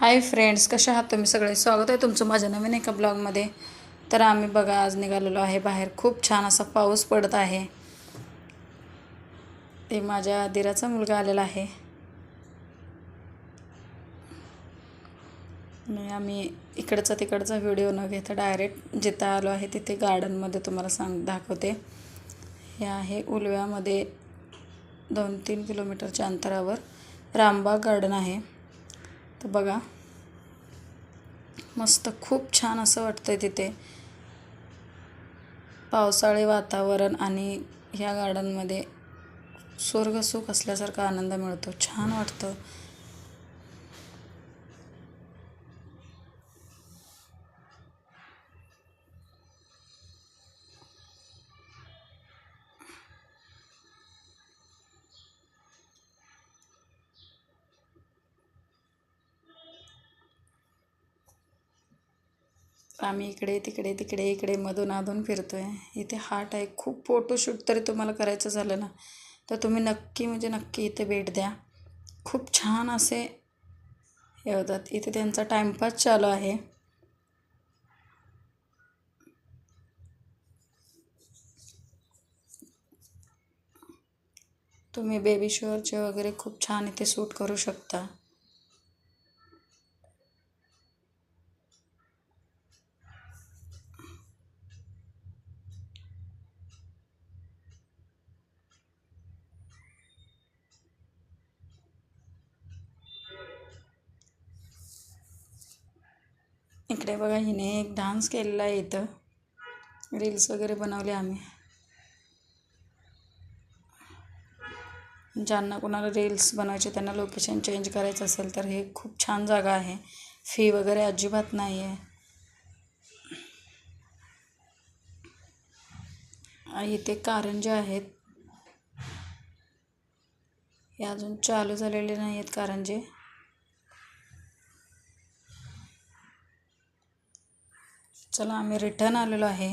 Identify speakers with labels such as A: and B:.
A: Hi friends कशा आहात तुम्ही सगळे? स्वागत आहे तुमचं माझ्या नवीन एका ब्लॉगमध्ये. तर आम्ही बघा आज निघालेलो आहे बाहेर. खूप छान असा पाऊस पडत आहे. ते माझ्या दिराचा मुलगा आलेला आहे. आणि आम्ही इकडचा तिकडचा व्हिडिओ न घेता डायरेक्ट जिथं आलो आहे तिथे गार्डनमध्ये तुम्हाला सांग दाखवते. हे आहे उलव्यामध्ये दोन तीन किलोमीटरच्या अंतरावर रामबाग गार्डन आहे. तर बघा. मस्त खूप छान असं वाटतं आहे तिथे. पावसाळी वातावरण आणि ह्या गार्डनमध्ये स्वर्गसुख असल्यासारखा आनंद मिळतो. छान वाटतं. आम्ही इकडे तिकडे तिकडे इकडे मधून अधून फिरतो आहे इथे हाट आहे. खूप फोटोशूट तरी तुम्हाला करायचं झालं ना तर तुम्ही नक्की म्हणजे नक्की इथे भेट द्या. खूप छान असे हे होतात. इथे त्यांचा टाईमपास चालू आहे. तुम्ही बेबी शोअरचे वगैरे खूप छान इथे सूट करू शकता. इकडे बघा हिने एक डान्स केलेला आहे इथं. रील्स वगैरे बनवले आम्ही. ज्यांना कोणाला रील्स बनवायचे त्यांना लोकेशन चेंज करायचं असेल तर हे खूप छान जागा आहे. फी वगैरे अजिबात नाही आहे इथे कारंजे आहेत हे अजून चालू झालेले नाही आहेत कारंजे चला आम्ही रिटर्न आलेलो आहे.